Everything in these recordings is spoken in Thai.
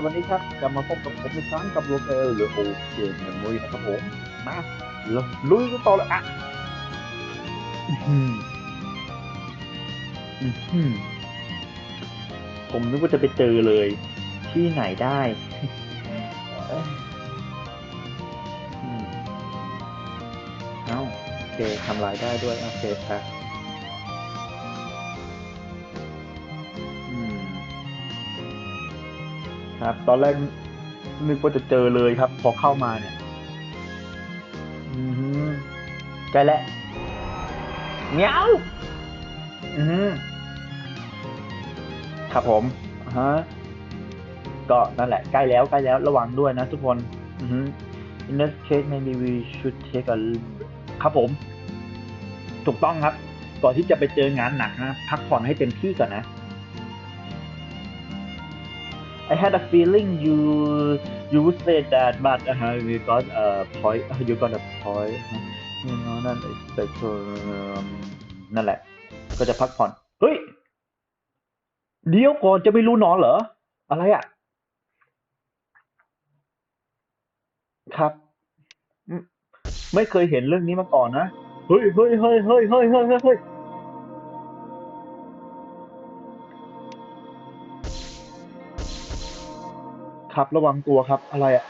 สวัสดีครับจะมาพบกับผมอีกครั้งกับโลเกลหรือโอเคเมมโมรีนะครับผมมาลุยกันต่อเลยอะผมนึกว่าจะไปเจอเลย ที่ไหนได้เอ้ยอืมเอ้าโอเคทำลายได้ด้วย โอเคครับ ครับ ตอนแรกนึกว่าจะเจอเลยครับ พอเข้ามาเนี่ยอือใกล้แล้วเงี้ยวอือหือครับผมฮะก็นั่นแหละใกล้แล้วใกล้แล้วระวังด้วยนะทุกคนอือหือ in this case maybe we should take a ครับผม ถูกต้องครับ ก่อนที่จะไปเจองานหนักนะ พักผ่อนให้เต็มที่ก่อนนะ I had a feeling you you would say that but uh, you got a point you got a point you know นั่น expect um, นั่นแหละ ก็จะพักผ่อน เฮ้ย เดี๋ยวก่อนจะไม่รู้นอนเหรอ อะไรอะ ครับ ไม่เคยเห็นเรื่องนี้มาก่อนนะ เฮ้ยเฮ้ยเฮ้ยเฮ้ยเฮ้ยเฮ้ย ครับ ระวังตัวครับ อะไรอะ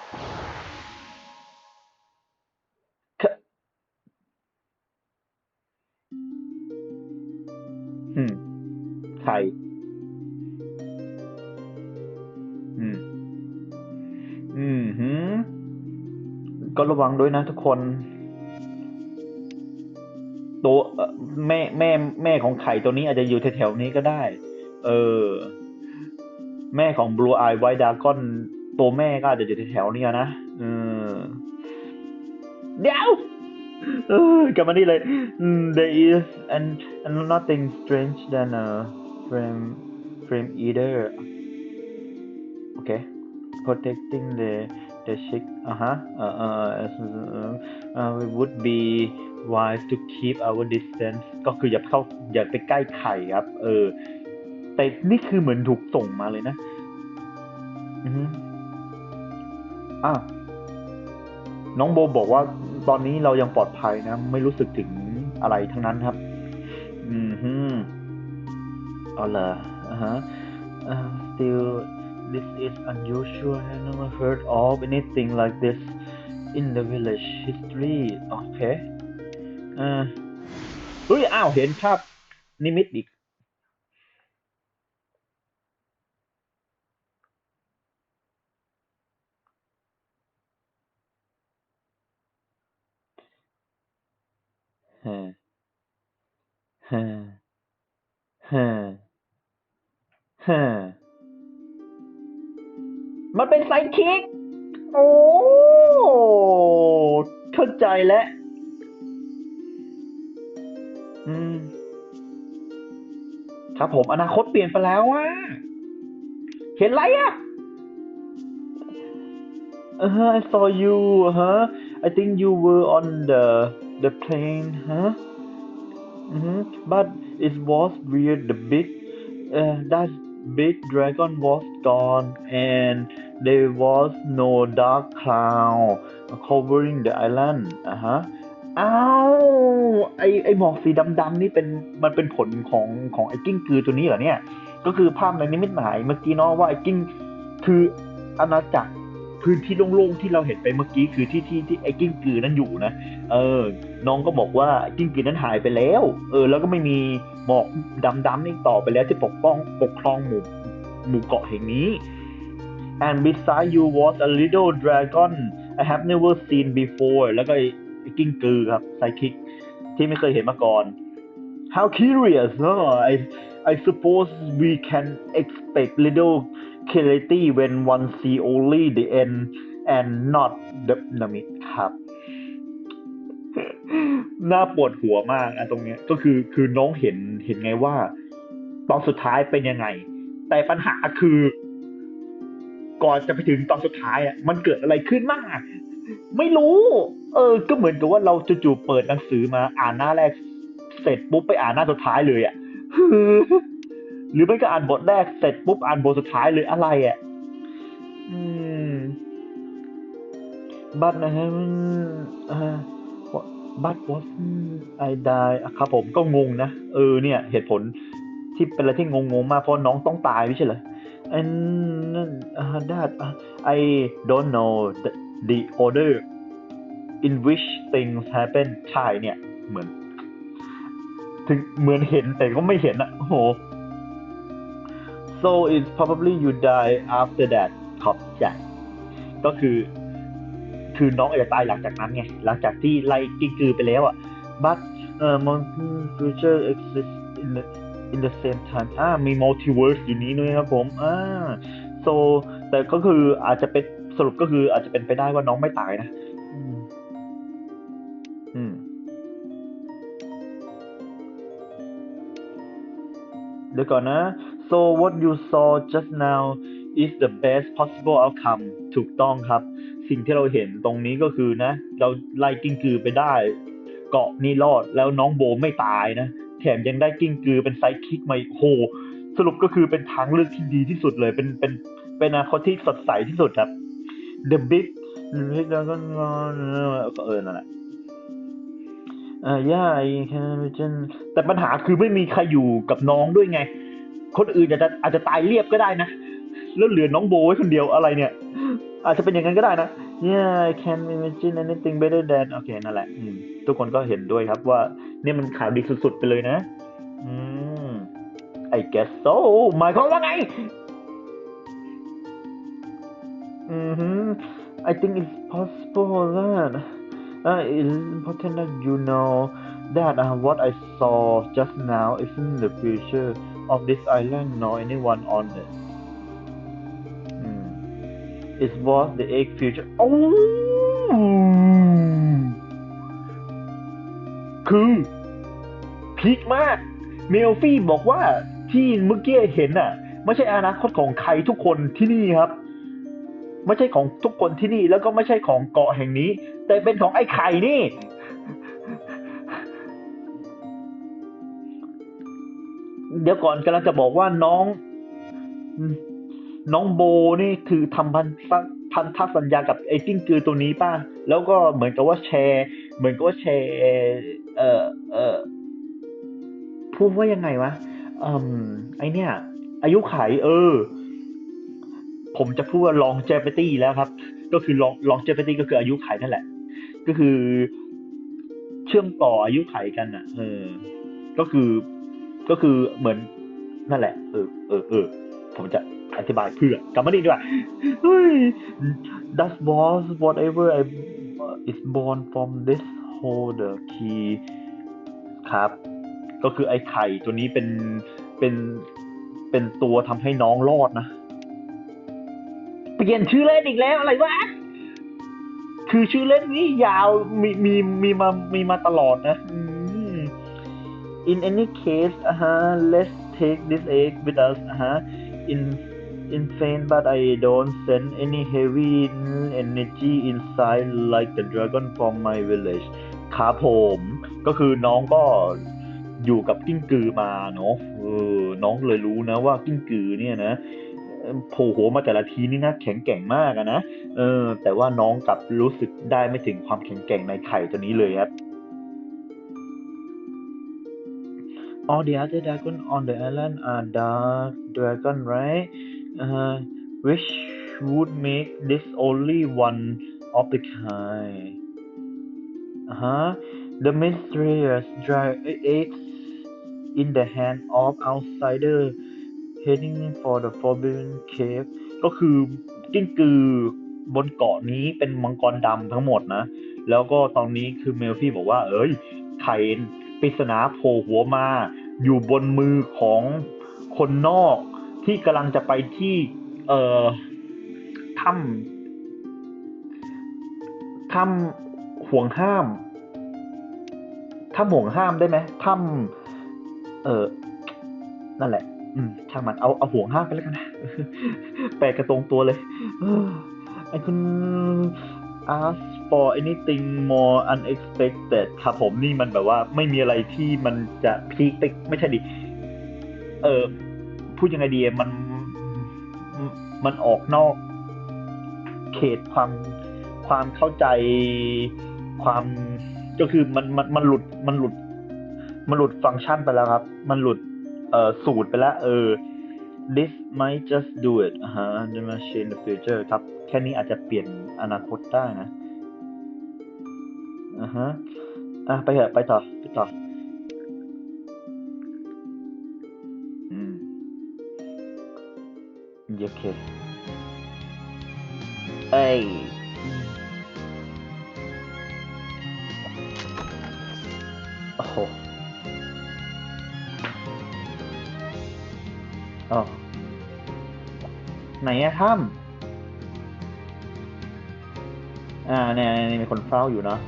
คะอืมใครอืม อืมหืมก็ระวังด้วยนะทุกคนตัวเอ่อแม่แม่แม่ของไข่ตัวนี้อาจจะอยู่แถวๆนี้ก็ได้ เออ แม่ของ Blue Eye White Dragon ตัวแม่ก็อาจจะอยู่แถวๆนี้นะเออเดี๋ยวกลับมานี่เลย there is and and nothing strange than a frame frame either okay protecting the the chick อะฮะเอ่อเอ่อ we would be wise to keep our distance ก็คืออย่าเข้าอย่าไปใกล้ไข่ครับ เออ แต่นี่คือเหมือนถูกส่งมาเลยนะ อือ อ้าวน้องโบบอกว่าตอนนี้เรายังปลอดภัยนะ ไม่รู้สึกถึงอะไรทั้งนั้นครับ อืมฮึเอาเหรอ่าฮะ still this is unusual I never heard of anything like this in the village history โอเคเออเฮ้ย อ้าว เห็นภาพนิมิตอีก ฮะฮะฮะฮะ มันเป็นไซด์คิก โอ้ เข้าใจแล้ว อืม ครับผมอนาคตเปลี่ยนไปแล้วอะ เห็นไรอะ Uh, I saw you, huh? I think you were on the the plane, huh? hmm But it was weird. The big, uh, that big dragon was gone, and there was no dark cloud covering the island. อะฮะอ้าวไอไอหมอกสีดำๆนี่เป็นมันเป็นผลของของไอกิ้งกือตัวนี้เหรอเนี่ย ก็คือภาพในนิมิตหมายเมื่อกี้เนาะว่าไอกิ้งคืออาณาจักรพื้นที่โล่งๆที่เราเห็นไปเมื่อกี้คือที่ที่ที่ไอกิ้งกือนั้นอยู่นะ เออ น้องก็บอกว่าไอ้กิ้งกือนั้นหายไปแล้ว เออ แล้วก็ไม่มีหมอกดำๆนี่ต่อไปแล้วที่ปกป้องปกครองหมู่หมู่เกาะแห่งนี้ and beside you was a little dragon I have never seen before แล้วก็กิ้งกือครับไซคิกที่ไม่เคยเห็นมาก่อน How curious เนอะ I I suppose we can expect little clarity when one see only the end and not the limit ครับ น่าปวดหัวมากอะตรงเนี้ยก็คือคือน้องเห็นเห็นไงว่า ตอนสุดท้ายเป็นยังไง แต่ปัญหาคือ ก่อนจะไปถึงตอนสุดท้ายอะมันเกิดอะไรขึ้นมาก ไม่รู้ เออ ก็เหมือนกับว่าเราจู่ๆเปิดหนังสือมาอ่านหน้าแรก เสร็จปุ๊บไปอ่านหน้าสุดท้ายเลยอะหรือไม่ก็อ่านบทแรกเสร็จปุ๊บอ่านบทสุดท้ายเลยอะไรอะอืม but I haven't uh, what- but was I die อะครับผมก็งงนะ เออเนี่ยเหตุผลที่เป็นอะไรที่งงๆมากเพราะน้องต้องตายไม่ใช่เหรอ and uh, that uh, I don't know the, the order in which things happen ใช่เนี่ย เหมือน ถึงเหมือนเห็นแต่ก็ไม่เห็นอะโอ้โห so it's probably you die after that ครับใช่ก็คือ คือน้องอาจจะตายหลังจากนั้นไง หลังจากที่ไล่กิ้งกือไปแล้วอะ but เอ่อ mountain future exists in the in the same time อ่ามี multiverse อยู่นี้ด้วยครับผมอ่า so แต่ก็คืออาจจะเป็นสรุปก็คืออาจจะเป็นไปได้ว่าน้องไม่ตายนะอืมเดี๋ยวก่อนนะ so what you saw just now is the best possible outcome ถูกต้องครับ สิ่งที่เราเห็นตรงนี้ก็คือนะ เราไล่กิ้งกือไปได้ เกาะนี่รอดแล้วน้องโบไม่ตายนะ แถมยังได้กิ้งกือเป็นไซด์คิกมาอีกโห สรุปก็คือเป็นทางเลือกที่ดีที่สุดเลย เป็นเป็นเป็นอนาคตที่สดใสที่สุดครับ The Big เออนั่นแหละอ่า yeah I can imagine แต่ปัญหาคือไม่มีใครอยู่กับน้องด้วยไง คนอื่นอาจจะอาจจะตายเรียบก็ได้นะ แล้วเหลือน้องโบไว้คนเดียวอะไรเนี่ย อาจจะเป็นอย่างนั้นก็ได้นะ yeah I can imagine anything better than โอเคนั่นแหละทุกคนก็เห็นด้วยครับว่าเนี่ยมันข่าวดีสุดๆไปเลยนะ อืม I guess so หมายความว่าไง อือฮึ I think it's possible that uh, it's important that you know that uh, what I saw just now isn't the future of this island nor anyone on it. Hmm. It was the egg future. Oh! คือพีคมาก เมลฟี่บอกว่าที่เมื่อกี้เห็นน่ะ ไม่ใช่อนาคตของใครทุกคนที่นี่ครับ ไม่ใช่ของทุกคนที่นี่ แล้วก็ไม่ใช่ของเกาะแห่งนี้ แต่เป็นของไอ้ไข่นี่ เดี๋ยวก่อนกำลังจะบอกว่าน้อง น้องโบนี่คือทำพันพันธสัญญากับไอ้จิ้งกือตัวนี้ป่ะ แล้วก็เหมือนกับว่าแชร์ เหมือนกับว่าแชร์ เอ่อเอ่อพูดว่ายังไงวะอืมไอเนี่ย อายุไขเออ ผมจะพูดว่า longevity แล้วครับ ก็คือ long longevity ก็คืออายุไขนั่นแหละ ก็คือ เชื่อมต่ออายุไขกันอะ เออ ก็คือก็คือเหมือนนั่นแหละ เออเออเออผมจะ อธิบายเพื่อกลับมาดีดีกว่าเฮ้ย that was whatever I is born from this holder key ครับ ก็คือไอ้ไข่ตัวนี้เป็นเป็นเป็นตัวทำให้น้องรอดนะ เปลี่ยนชื่อเล่นอีกแล้วอะไรวะคือชื่อเล่นนี้ยาวมีมีมีมามีมาตลอดนะ In any case อะฮะ let's take this egg with us อะฮะ in insane but I don't sense any heavy energy inside like the dragon from my village ครับผมก็คือน้องก็อยู่กับกิ้งกือมาเนาะเออน้องเลยรู้นะว่ากิ้งกือเนี่ยนะโผล่หัวมาแต่ละทีนี่นะแข็งแกร่งมากนะเออ แต่ว่าน้องกลับรู้สึกได้ไม่ถึงความแข็งแกร่งในไข่ตัวนี้เลยครับ All the other dragon on the island are dark dragon, right? Uh, which would make this only one of the kind. Uh-huh. The mysterious dry eggs in the hand of outsider heading for the forbidden cave ก็คือกิ้งกือบนเกาะนี้เป็นมังกรดำทั้งหมดนะ แล้วก็ตอนนี้คือเมลฟี่บอกว่า เอ้ย ไข่ปริศนาโผล่หัวมา อยู่บนมือของคนนอก ที่กำลังจะไปที่ เอ่อถ้ำถ้ำห่วงห้ามถ้ำห่วงห้ามได้ไหมถ้ำเออนั่นแหละ อืมช่างมันเอาเอาห่วงห้ามไปแล้วกันนะแปลกระตรงตัวเลยไอ้คุณ ask for anything more unexpected ครับผมนี่มันแบบว่าไม่มีอะไรที่มันจะพีคไปไม่ใช่ดิ เออ พูดยังไงดีมันมันออกนอก communicate ความความเข้าใจความก็คือมันมันมันหลุดมันหลุด มันหลุดฟังก์ชันไปแล้วครับ มันหลุดเอ่อสูตรไปแล้ว เออ this might just do it ฮะ the machine the future ครับ แค่นี้อาจจะเปลี่ยนอนาคตได้นะอ่าฮะอะไปเถอะไปต่อไปต่อ โอเคเอ้ยโอ้โหอ๋อไหนอะถ้ำอ่าเนี่ยเนี่ยมีคนเฝ้าอยู่เนาะ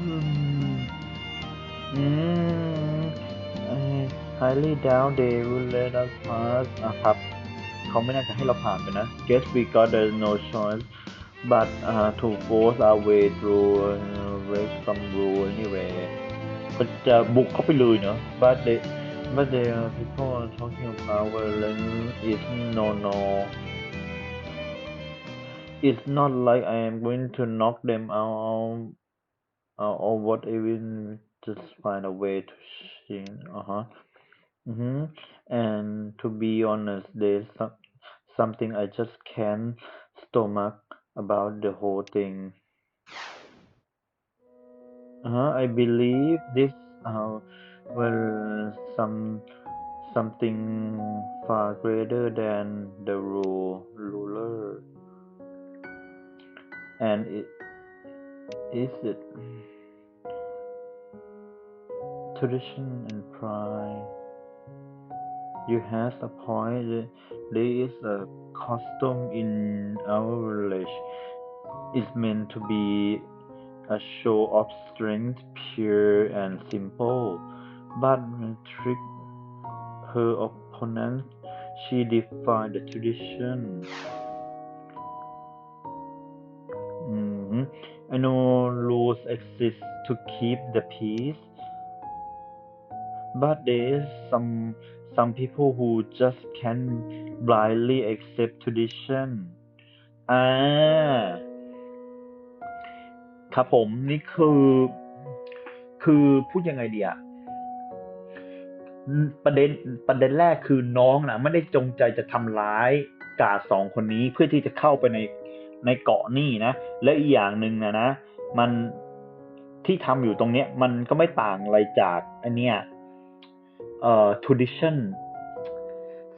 อืม อืม highly doubt they will let us pass อ่ะครับ เขาไม่น่าจะให้เราผ่านไปนะ guess we got there's no choice but uh, to force our way through uh, break some rule anyway ก็จะบุกเข้าไปเลยเนาะ but they but they are people are talking about violence is no no it's not like I am going to knock them out uh, or what even just find a way to change uh-huh hmm and to be honest there's some, something I just can't stomach about the whole thing. Uh-huh I believe this uh, well some something far greater than the rule ruler. And it is it tradition and pride. You have a point. There is a custom in our village. It's meant to be a show of strength, pure and simple. But trick her opponent, she defied the tradition. Mhm. I know rules exist to keep the peace, but there is some some people who just can blindly accept tradition อ่า ครับผมนี่คือ คือพูดยังไงดีอะประเด็นประเด็นแรกคือน้องนะไม่ได้จงใจจะทำร้ายกาสองคนนี้เพื่อที่จะเข้าไปในในเกาะนี่นะ และอีกอย่างหนึ่งนะนะ มันที่ทำอยู่ตรงเนี้ย มันก็ไม่ต่างอะไรจากอันเนี้ย เอ่อ tradition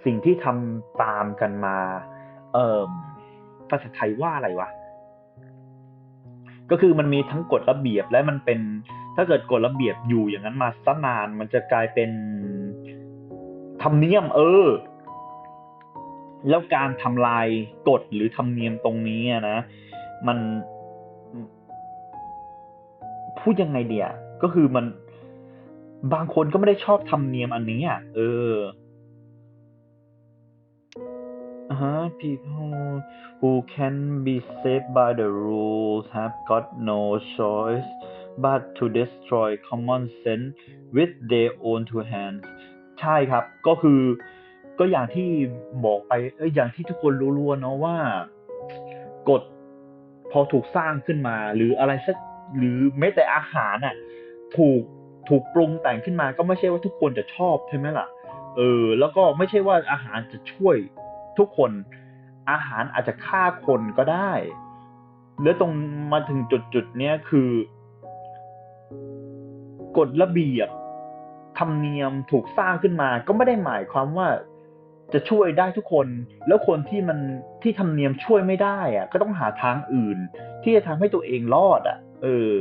สิ่งที่ทำตามกันมา เอ่อภาษาไทยว่าอะไรวะ ก็คือมันมีทั้งกฎระเบียบและมันเป็น ถ้าเกิดกฎระเบียบอยู่อย่างนั้นมาสักนาน มันจะกลายเป็นธรรมเนียม เออ แล้วการทำลายกฎหรือธรรมเนียมตรงนี้นะ มัน พูดยังไงเดียก็คือมัน บางคนก็ไม่ได้ชอบธรรมเนียมอันนี้อะเออ Uh-huh. People who can be saved by the rules have got no choice but to destroy common sense with their own two hands ใช่ครับ ก็คือ ก็อย่างที่บอกไป เอ้ย อย่างที่ทุกคนรู้ๆเนาะว่ากฎพอถูกสร้างขึ้นมา หรืออะไรสัก หรือแม้แต่อาหารน่ะ ถูก ถูกปรุงแต่งขึ้นมาก็ไม่ใช่ว่าทุกคนจะชอบใช่ไหมล่ะ เออ แล้วก็ไม่ใช่ว่าอาหารจะช่วยทุกคน อาหารอาจจะฆ่าคนก็ได้ แล้วตรงมาถึงจุดจุดๆเนี้ยคือกฎระเบียบธรรมเนียมถูกสร้างขึ้นมา ก็ไม่ได้หมายความว่าจะช่วยได้ทุกคน แล้วคนที่มันที่ธรรมเนียมช่วยไม่ได้อะก็ต้องหาทางอื่น ที่จะทำให้ตัวเองรอดอะ เออ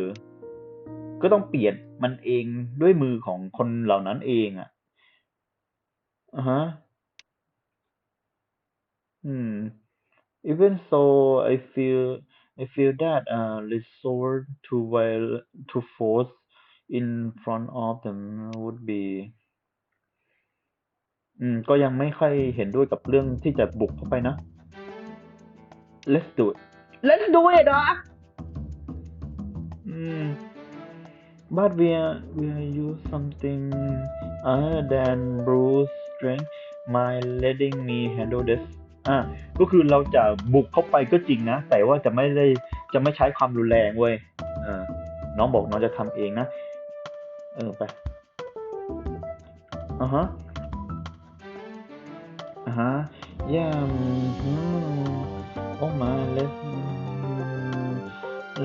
ก็ต้องเปลี่ยน มันเองด้วยมือของคนเหล่านั้นเองอะอ่าฮะ Hmm. Even so, I feel I feel that uh, resort to viol to force in front of them would be อืมก็ยังไม่ค่อยเห็นด้วยกับเรื่องที่จะบุกเข้าไปนะ Let's do it Let's do it อะอืม but we are we are use something other than Bruce strength my letting me handle this อ่าก็คือเราจะบุกเข้าไปก็จริงนะ แต่ว่าจะไม่ได้จะไม่ใช้ความรุนแรงเว้ยเออน้องบอกน้องจะทำเองนะ เออไปอ่าฮะอ่าฮะ yeah oh my let's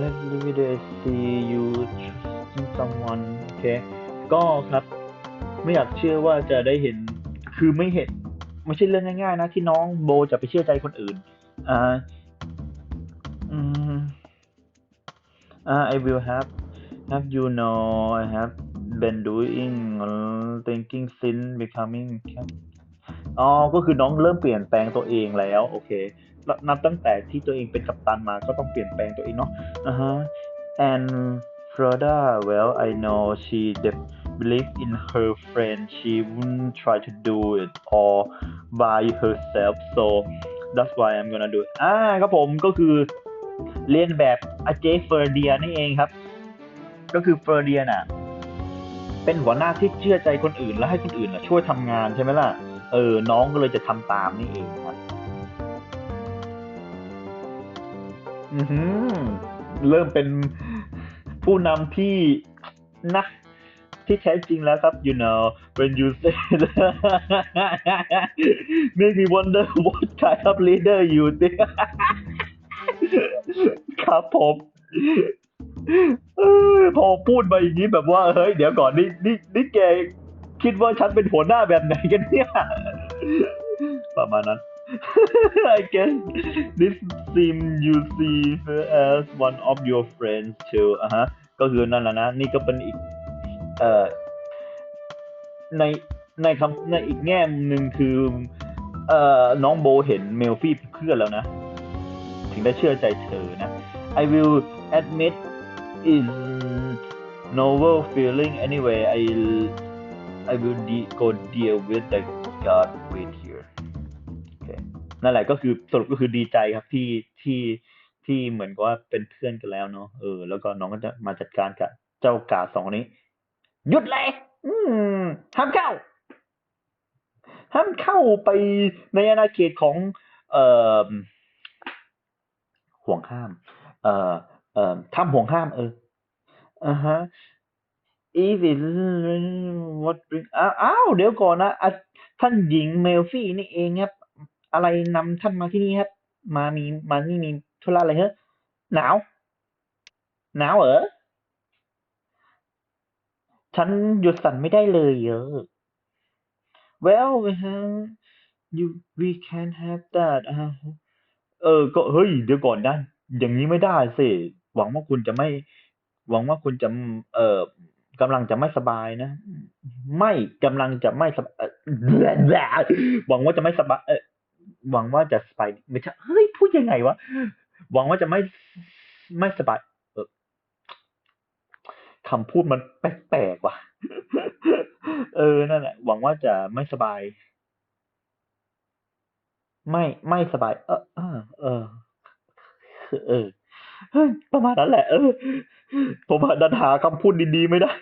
let's leave it see you trusting someone โอเค ก็ครับ ไม่อยากเชื่อว่าจะได้เห็น คือไม่เห็น ไม่ใช่เรื่องง่ายๆนะที่น้องโบจะไปเชื่อใจคนอื่น อ่า อืม อ่า I will have have you know I have been doing thinking since becoming อ๋อ ก็คือน้องเริ่มเปลี่ยนแปลงตัวเองแล้ว โอเค นับตั้งแต่ที่ตัวเองเป็นกัปตันมาก็ต้องเปลี่ยนแปลงตัวเองเนาะอ่าฮะ and Froda well I know she believe in her friend she wouldn't try to do it all by herself so that's why I'm gonna do it อ่าครับผมก็คือเรียนแบบอาเจเฟอร์เดียนี่เองครับ ก็คือเฟอร์เดียน่ะ เป็นหัวหน้าที่เชื่อใจคนอื่นแล้วให้คนอื่นช่วยทำงานใช่ไหมล่ะ เออ น้องก็เลยจะทำตามนี่เองครับ อือหือเริ่มเป็น ผู้นำที่นะที่แท้จริงแล้วครับ you know when you say make me wonder what kind of leader you think ครับผมพอพูดมาอย่างนี้แบบว่าเฮ้ยเดี๋ยวก่อนนี่นี่นี่แกคิดว่าฉันเป็นหัวหน้าแบบไหนกันเนี่ย ประมาณนั้น I guess this seem you see as one of your friends too อะฮะ ก็คือนั่นแหละนะ นี่ก็เป็นอีก เอ่อ ใน ในคำในอีกแง่หนึ่งคือ เอ่อ น้องโบเห็นเมลฟี่เพื่อนแล้วนะ ถึงได้เชื่อใจเธอนะ I will admit is novel feeling anyway I I will de- go deal with the God with นั่นแหละก็คือสรุปก็คือดีใจครับที่ที่ที่เหมือนกับว่าเป็นเพื่อนกันแล้วเนาะเออแล้วก็น้องก็จะมาจัดการกับเจ้ากาสองคนนี้หยุดเลยอืมห้ามเข้าห้ามเข้าไปในอาณาเขตของ เอ่อห่วงห้าม เอ่อเอ่อถ้ำห่วงห้าม เอออ่าฮะ if it what bring อ้าวเดี๋ยวก่อนนะ ท่านหญิงเมลฟี่นี่เองครับ อะไรนำท่านมาที่นี่ครับ มามีมานี่มีธุระอะไรเหรอหนาว หนาวเหรอฉันหยุดสั่นไม่ได้เลยเยอะ well we have you we can have that เออ ก็เฮ้ย เดี๋ยวก่อนนะ อย่างนี้ไม่ได้สิ หวังว่าคุณจะไม่ หวังว่าคุณจะ เอ่อกำลังจะไม่สบายนะ ไม่กำลังจะไม่สบายหวังว่าจะไม่สบายเออ หวังว่าจะสบายไม่ใช่เฮ้ยพูดยังไงวะหวังว่าจะไม่ไม่สบายเออคำพูดมันแปลกๆว่ะ เออนั่นแหละ หวังว่าจะไม่สบาย ไม่ไม่สบาย เออเออ เออเออประมาณนั้นแหละ เออ ผมดันหาคำพูดดีๆไม่ได้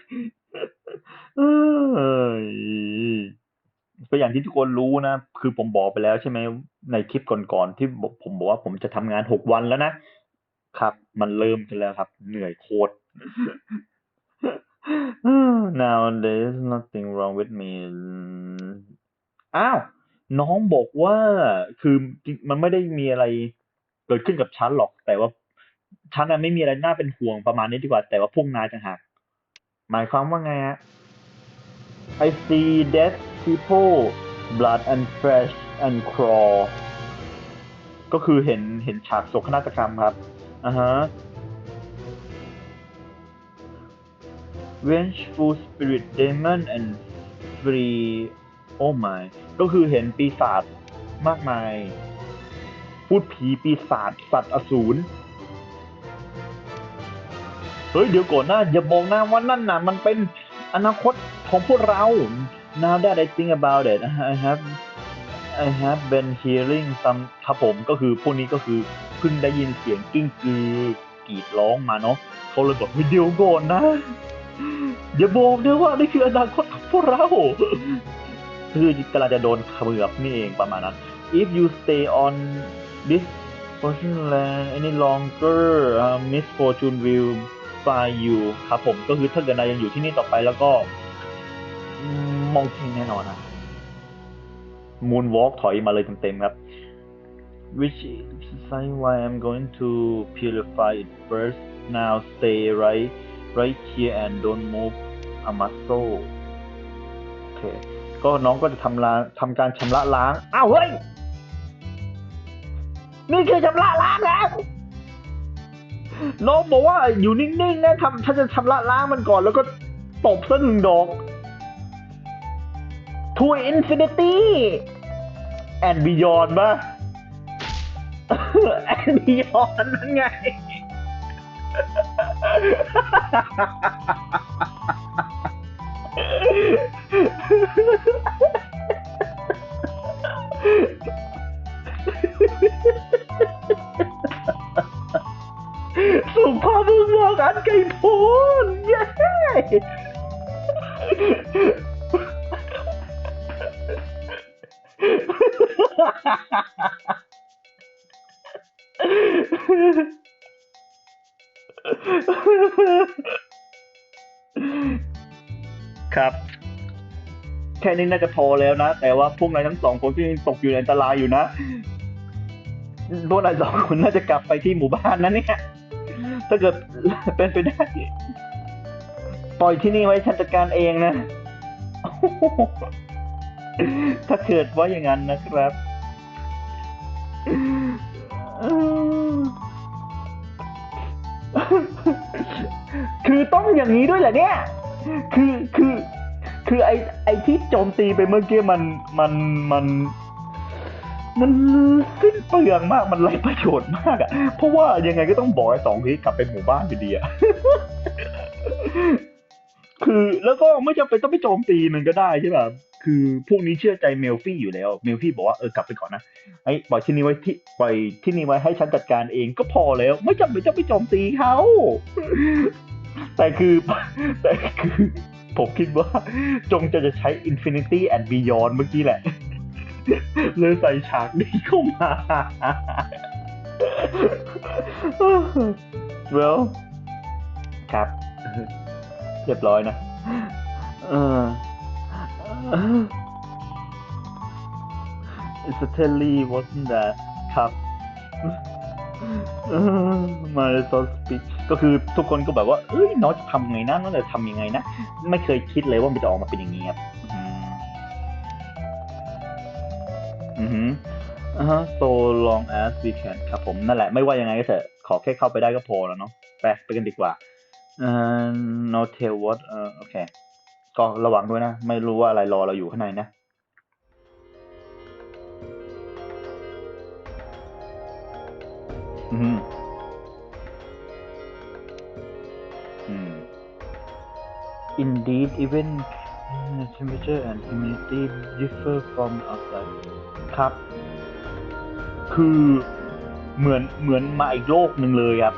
เอย ก็อย่างที่ทุกคนรู้นะ คือผมบอกไปแล้วใช่ไหมในคลิปก่อนๆที่บอกผมบอกว่าผมจะทำงานหกวันแล้วนะครับ มันเริ่มกันแล้วครับ เหนื่อยโคตร now there's nothing wrong with me อ้าว น้องบอกว่าคือจริงมันไม่ได้มีอะไรเกิดขึ้นกับฉันหรอก แต่ว่าฉันน่ะไม่มีอะไรน่าเป็นห่วงประมาณนี้ดีกว่า แต่ว่าพวกนายต่างหากหมายความว่าไงฮะ I see dead people blood and flesh and crawl ก็คือเห็นเห็นฉากโศกนาฏกรรมครับอ่าฮะ vengeful spirit demon and free oh my ก็คือเห็นปีศาจมากมาย พูดผีปีศาจสัตว์อสูรเฮ้ย เดี๋ยวก่อนนะอย่าบอกนะว่านั่นน่ะ มันเป็น อนาคตของพวกเรา now that I think about it I have I have been hearing some ครับผมก็คือพวกนี้ก็คือเพิ่งได้ยินเสียงกิ้งกือกรีดร้องมาเนาะเขาเลยบอกเฮ้ยเดี๋ยวก่อนนะ อย่าบอกนะว่านี่คืออนาคตของพวกเราคือกำลังจะโดนเขมือบนี่เองประมาณนั้น if you stay on this portion land any longer uh, misfortune will find you ครับผมก็คือถ้าเกิดนายยังอยู่ที่นี่ต่อไปแล้วก็มองทิ้งแน่นอนนะ moonwalk ถอยมาเลยเต็มๆครับ which is why I'm going to purify it first now stay right right here and don't move a muscle โอเคก็น้องก็จะทำลาทำการชำระล้าง อ้าวเฮ้ย นี่คือชำระล้างแล้ว น้องบอกว่าอยู่นิ่งๆนะทำฉันจะชำระล้างมันก่อนแล้วก็ตบซะหนึ่งดอก to infinity and beyond ป่ะ and beyond นั่นไงสุ บุรุษอันไกลโพ้นเย้ครับ แค่นี้น่าจะพอแล้วนะ แต่ว่าพวกนายทั้งสองคนที่ตกอยู่ในอันตรายอยู่นะพวกนายสองคนน่าจะกลับไปที่หมู่บ้านนะเนี่ย ถ้าเกิดเป็นไปได้ ปล่อยที่นี่ไว้ฉันจัดการเองนะ ถ้าเกิดว่าอย่างนั้นนะครับคือต้องอย่างนี้ด้วยเหรอเนี่ย คือคือ คือไอไอที่โจมตีไปเมื่อกี้มันมันมัน มันสิ้นเปลืองมากมันไร้ประโยชน์มากอะเพราะว่ายังไงก็ต้องบอกไอ้สองพีกลับไปหมู่บ้านอยู่ดีอะคือแล้วก็ไม่จำเป็นต้องไปโจมตีมันก็ได้ใช่ป่ะคือพวกนี้เชื่อใจเมลฟี่อยู่แล้ว เมลฟี่บอกว่าเออกลับไปก่อนนะไอ้ปล่อยที่นี่ไว้ที่ปล่อยที่นี่ไว้ให้ฉันจัดการเองก็พอแล้ว ไม่จำเป็นต้องไปโจมตีเขาแต่คือแต่คือผมคิดว่าจงจะจะใช้ Infinity and Beyond เมื่อกี้แหละ เลยใส่ฉากนี้เข้ามา well ครับ เรียบร้อยนะ เออ It's a telly wasn't that ครับมาซอสปิกก็คือทุกคนก็แบบว่า เอ้ยน้องจะทำไงนะน้องจะทำยังไงนะ ไม่เคยคิดเลยว่ามันจะออกมาเป็นอย่างนี้ครับ อือือหืออ่าฮะ so long as we can ครับผมนั่นแหละไม่ว่ายังไงก็เถอะ ขอแค่เข้าไปได้ก็พอแล้วเนาะไปไปกันดีกว่าเอ่อ no tell what เออโอเค ก็ระวังด้วยนะ ไม่รู้ว่าอะไรรอเราอยู่ข้างในนะอืมอืม Indeed even temperature and humidity differ from outside ครับ คือเหมือนเหมือนมาอีกโลกหนึ่งเลยครับ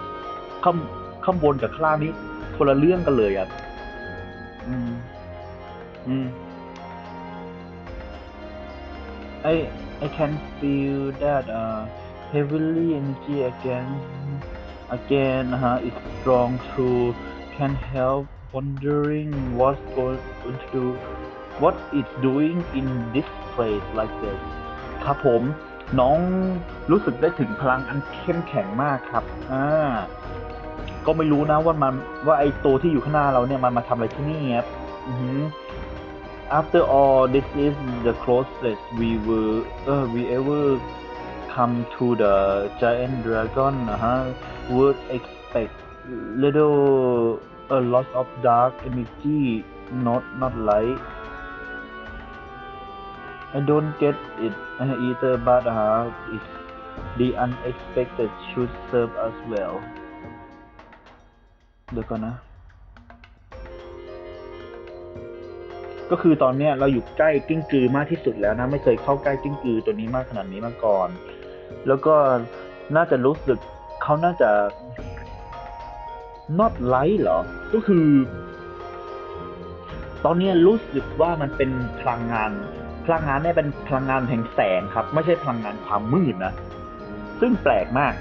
ข้างข้างบนกับข้างล่างนี้คนละเรื่องกันเลยครับ อืม อืม I I can feel that uh heavily energy again again uh, is strong too can help wondering what's going to do what it's doing in this place like this ครับผมน้องรู้สึกได้ถึงพลังอันเข้มแข็งมากครับอ่าก็ไม่รู้นะว่ามันว่าไอตัวที่อยู่ข้างหน้าเราเนี่ยมันมาทำอะไรที่นี่ครับอือหือ After all, this is the closest we will uh, we ever come to the giant dragon. Uh-huh. Would expect little a lot of dark energy, not not light. I don't get it either, but uh, it's the unexpected should serve us well. เดี๋ยวก่อนนะ ก็คือตอนเนี้ยเราอยู่ใกล้กิ้งกือมากที่สุดแล้วนะ ไม่เคยเข้าใกล้กิ้งกือตัวนี้มากขนาดนี้มาก่อน แล้วก็น่าจะรู้สึกเขาน่าจะ not light เหรอ ก็คือ ตอนนี้รู้สึกว่ามันเป็นพลังงาน พลังงานเนี่ยเป็นพลังงานแห่งแสงครับ ไม่ใช่พลังงานความมืดนะ ซึ่งแปลกมาก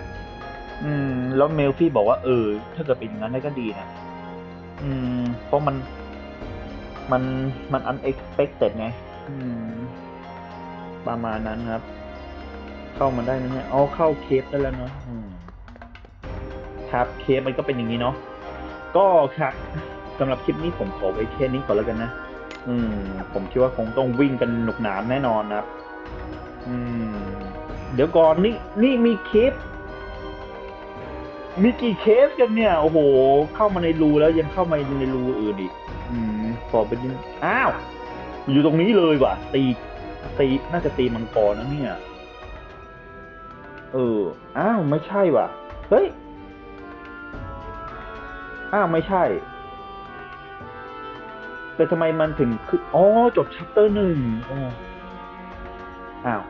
อืม แล้วเมลฟี่บอกว่าเออ ถ้าเกิดเป็นอย่างนั้นได้ก็ดีนะ อืม เพราะมัน มัน มัน unexpected ไง อืม ประมาณนั้นครับ เข้ามาได้ไหมเนี่ยอ๋อเข้าเคปได้แล้วเนาะ ครับ เคปมันก็เป็นอย่างนี้เนาะก็ครับสำหรับคลิปนี้ผมขอไว้แค่นี้ก่อนแล้วกันนะ อืม ผมคิดว่าคงต้องวิ่งกันหนุกหนานแน่นอนนะครับ อืม เดี๋ยวก่อนนี่นี่มีเคปมีกี่เคสกันเนี่ย โอ้โห เข้ามาในรูแล้วยังเข้ามาในรูอื่นอีก อืมขอเป็นอ้าว อยู่ตรงนี้เลยว่ะ ตีตีน่าจะตีมังกรนะเนี่ย เออ อ้าว ไม่ใช่ว่ะ เฮ้ย อ้าวไม่ใช่ แต่ทำไมมันถึงคืออ๋อจบชัปเตอร์หนึ่งอ้าว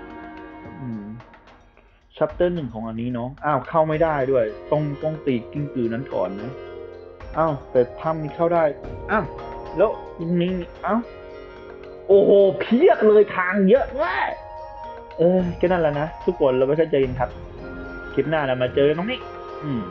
อืมชัปเตอร์หนึ่งของอันนี้เนาะอ้าวเข้าไม่ได้ด้วย ต้องต้องตีกิ้งกือนั้นก่อนนะอ้าวแต่ถ้ำนี้เข้าได้อ้าวแล้วนี่อ้าวโอ้โหเพียบเลยทางเยอะมากเออก็นั่นแหละนะ ทุกคนเราไปเข้าใจกันครับ คลิปหน้าเรามาเจอนตรงนี้ อืม